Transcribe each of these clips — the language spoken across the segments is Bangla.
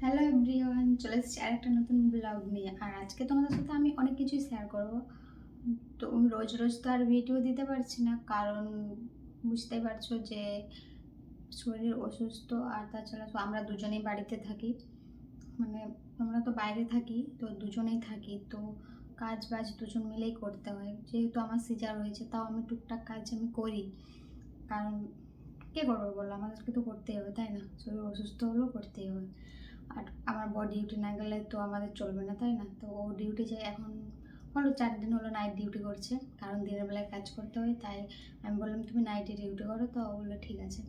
হ্যালো এভরিওয়ান চলে এসেছি আর একটা নতুন ব্লগ নিয়ে। আর আজকে তোমাদের সাথে আমি অনেক কিছুই শেয়ার করব। তো রোজ রোজ তো আর ভিডিও দিতে পারছি না, কারণ বুঝতেই পারছ যে শরীর অসুস্থ আর তাছাড়া তো আমরা দুজনেই বাড়িতে থাকি। মানে আমরা তো বাইরে থাকি, তো দুজনেই থাকি, তো কাজ বাজ দুজন মিলেই করতে হয়। যেহেতু আমার সিজার হয়েছে, তাও আমি টুকটাক কাজ আমি করি। কারণ কে করব বলো? আমাদেরকে তো করতেই হবে, তাই না? শরীর অসুস্থ হলেও করতেই হবে। বড় ডিউটি না গেলে তো আমাদের চলবে না, তাই না? তো ও ডিউটি যায় এখন হলো চার দিন হলো নাইট ডিউটি করছে, কারণ দিনের বেলায় কাজ করতে হয়, তাই আমি বললাম, তুমি নাইটে ডিউটি করো। তো ও বলল, ঠিক আছে।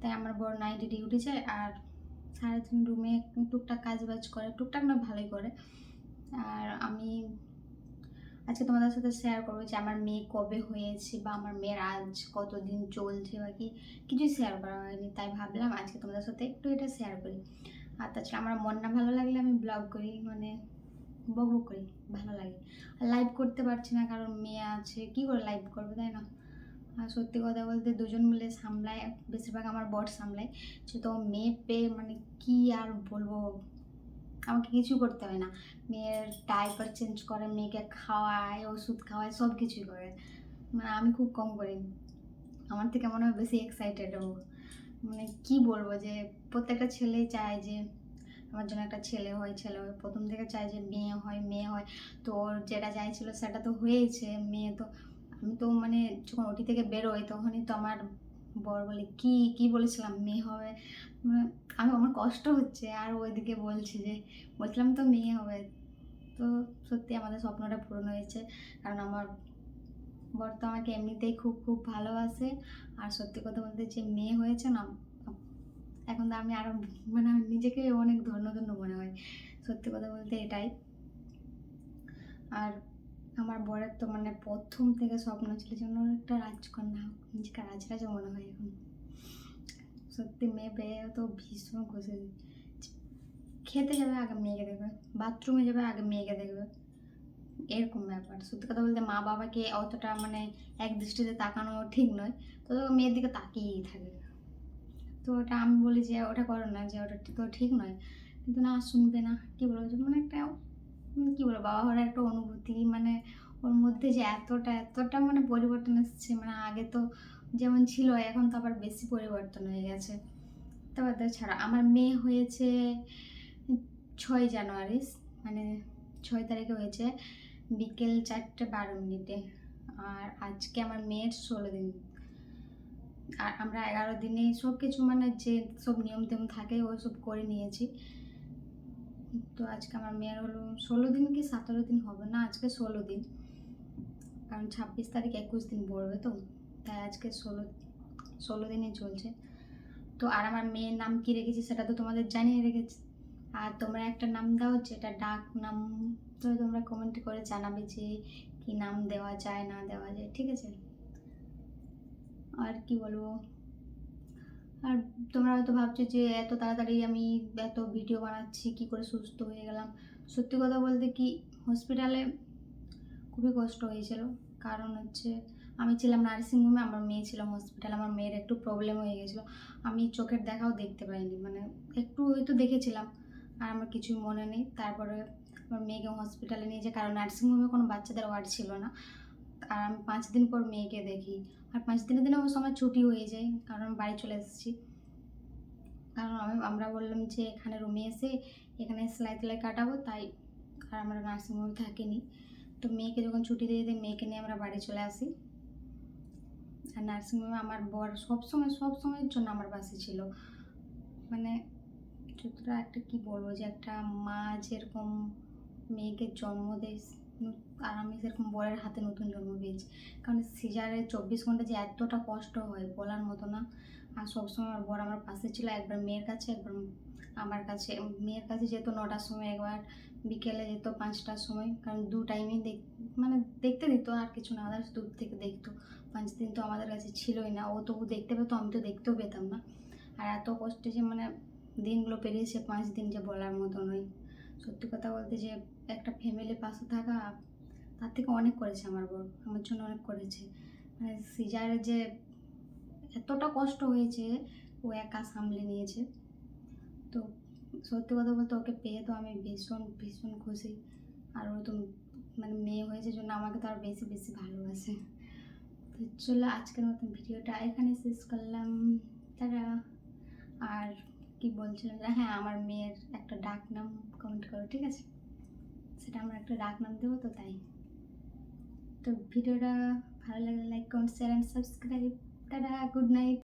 তাই আমার বড় নাইটে ডিউটি যায়, আর সারাদিন রুমে টুকটাক কাজ বাজ করে, টুকটাক না, ভালোই করে। আর আমি আজকে তোমাদের সাথে শেয়ার করব যে আমার মেয়ে কবে হয়েছে, বা আমার মেয়ের আজ কতদিন চলছে, বা কি? কিছুই শেয়ার করা হয়নি, তাই ভাবলাম আজকে তোমাদের সাথে একটু এটা শেয়ার করি। আর তাছাড়া আমার মন না ভালো লাগলে আমি ব্লগ করি মানে বক বক করি, ভালো লাগে। আর লাইভ করতে পারছি না, কারণ মেয়ে আছে, কি করে লাইভ করবে, তাই না? আর সত্যি কথা বলতে দুজন মিলে সামলায়, বেশিরভাগ আমার বর সামলায় তো মেয়ে পেয়ে মানে কি আর বলব? আমাকে কিছু করতে হয় না। মেয়ের ডাইপার চেঞ্জ করে, মেয়েকে খাওয়ায়, ওষুধ খাওয়ায় সব কিছুই করে। মানে আমি খুব কম করি। আমার থেকে মনে হয় বেশি এক্সাইটেড ও। মানে কি বলব যে, প্রত্যেকটা ছেলেই চায় যে, আমার জন্য একটা ছেলে হয় ছেলে হয়। প্রথম থেকে চায় যে মেয়ে হয় মেয়ে হয়। তো ওর যেটা চাইছিল সেটা তো হয়েছে মেয়ে তো, আমি তো মানে যখন ওটি থেকে বেরোই তখনই তো আমার বর বলে, কি কি বলেছিলাম, মেয়ে হবে? মানে আমি, আমার কষ্ট হচ্ছে। আর ওইদিকে বলছি যে, বলছিলাম তো মেয়ে হবে। তো সত্যি আমাদের স্বপ্নটা পূরণ হয়েছে। কারণ আমার বর তো আমাকে এমনিতেই খুব খুব ভালোবাসে। আর সত্যি কথা বলতে যে মেয়ে হয়েছে না, এখন তো আমি আরও মানে নিজেকে অনেক ধন্য ধন্য মনে হয়। সত্যি কথা বলতে এটাই। আর আমার বরের তো মানে প্রথম থেকে স্বপ্ন ছিল যেন একটা রাজকন্যা হোক, নিজেকে রাজরাজা মনে হয় এখন। সত্যি মেয়ে পেয়ে তো ভীষণ খুশি খেতে যাবে, আগে মেয়েকে দেখবে। বাথরুমে যাবে, আগে মেয়েকে দেখবে। এরকম ব্যাপার। সত্যি কথা বলতে মা বাবাকে অতটা মানে এক দৃষ্টিতে তাকানো ঠিক নয়। তো মেয়ের দিকে তাকিয়েই থাকে। তো ওটা আমি বলি যে ওটা করো না, যে ওটা তো ঠিক নয়। কিন্তু না, শুনবে না, কী বলব? মানে একটা কী বলব? বাবা হওয়ার একটা অনুভূতি মানে ওর মধ্যে যে এতটা এতটা মানে পরিবর্তন এসেছে মানে আগে তো যেমন ছিল, এখন তো আবার বেশি পরিবর্তন হয়ে গেছে। তারপর ছাড়া, আমার মেয়ে হয়েছে ছয় জানুয়ারি মানে ছয় তারিখে হয়েছে। বিকেল চারটে বারো মিনিটে। আর আজকে আমার মেয়ের ষোলো দিন। আর আমরা এগারো দিনে সব কিছু মানে যে সব নিয়ম টিয়ম থাকে, ওই সব করে নিয়েছি। তো আজকে আমার মেয়ের হলো ষোলো দিন কি সতেরো দিন হবে না? আজকে ষোলো দিন। কারণ ছাব্বিশ তারিখ একুশ দিন পড়বে তো। তাই আজকে ষোলো ষোলো দিনই চলছে। তো আর আমার মেয়ের নাম কি রেখেছি সেটা তো তোমাদের জানিয়ে রেখেছি আর তোমরা একটা নাম দাও যেটা ডাক নাম, তো তোমরা কমেন্ট করে জানাবে যে কি নাম দেওয়া যায়, না দেওয়া যায়, ঠিক আছে? আর কি বলব? আর তোমরা হয়তো ভাবছ যে এত তাড়াতাড়ি আমি এত ভিডিও বানাচ্ছি, কি করে সুস্থ হয়ে গেলাম? সত্যি কথা বলতে কি হসপিটালে খুবই কষ্ট হয়েছিল। কারণ হচ্ছে, আমি ছিলাম নার্সিংহোমে আমার মেয়ে ছিল হসপিটালে আমার মেয়ের একটু প্রবলেম হয়ে গেছিল। আমি চোখের দেখাও দেখতে পাইনি মানে একটু হয়তো দেখেছিলাম। আর আমার কিছুই মনে নেই। তারপরে আমার মেয়েকে হসপিটালে নিয়ে যায়, কারণ নার্সিংহোমে কোনো বাচ্চাদের ওয়ার্ড ছিল না। আর আমি পাঁচ দিন পর মেয়েকে দেখি। আর পাঁচ দিনের দিনে অবশ্য আমার ছুটি হয়ে যায়, কারণ আমি বাড়ি চলে এসেছি। কারণ আমি, আমরা বললাম যে এখানে রুমে এসে এখানে সেলাই তেলাই কাটাবো, তাই আর আমরা নার্সিংহোমে থাকিনি। তো মেয়েকে যখন ছুটি দিয়ে দিই, মেয়েকে নিয়ে আমরা বাড়ি চলে আসি। আর নার্সিংহোমে আমার বর সবসময় সব সময়ের জন্য আমার পাশে ছিল। মানে যতটা একটা কি বলব যে একটা মা যেরকম মেয়েকে জন্ম দেয়, আর আমি সেরকম বরের হাতে নতুন জন্ম পেয়েছি। কারণ সিজারে চব্বিশ ঘণ্টা যে এতটা কষ্ট হয় বলার মতো না। আর সবসময় আমার বর আমার পাশে ছিল, একবার মেয়ের কাছে, একবার আমার কাছে। মেয়ের কাছে যেত নটার সময়, একবার বিকেলে যেত পাঁচটার সময়। কারণ দু টাইমেই দেখ মানে দেখতে দিত, আর কিছু না আদার্স দূর থেকে দেখতো। পাঁচ দিন তো আমাদের কাছে ছিলই না, ও তবু দেখতে পেতো, আমি তো দেখতেও পেতাম না। আর এত কষ্টে যে মানে দিনগুলো পেরিয়েছে পাঁচ দিন যে বলার মতো নয় সত্যি কথা বলতে যে একটা ফ্যামিলির পাশে থাকা, তার থেকে অনেক করেছে আমার বর আমার জন্য অনেক করেছে। মানে সিজারে যে এতটা কষ্ট হয়েছে, ও একা সামলে নিয়েছে। তো সত্যি কথা বলতে ওকে পেয়ে তো আমি ভীষণ ভীষণ খুশি। আর ও তো মানে মেয়ে হয়েছে জন্য আমাকে তো আর বেশি বেশি ভালোবাসে। তো চলো আজকের মতন ভিডিওটা এখানে শেষ করলাম। তারা আর কি বলছিলাম যে হ্যাঁ আমার মেয়ের একটা ডাক নাম কমেন্ট করো, ঠিক আছে? সেটা আমার একটা ডাক নাম দেবো তো তাই। তো ভিডিওটা ভালো লাগলে like comment share and subscribe tata good night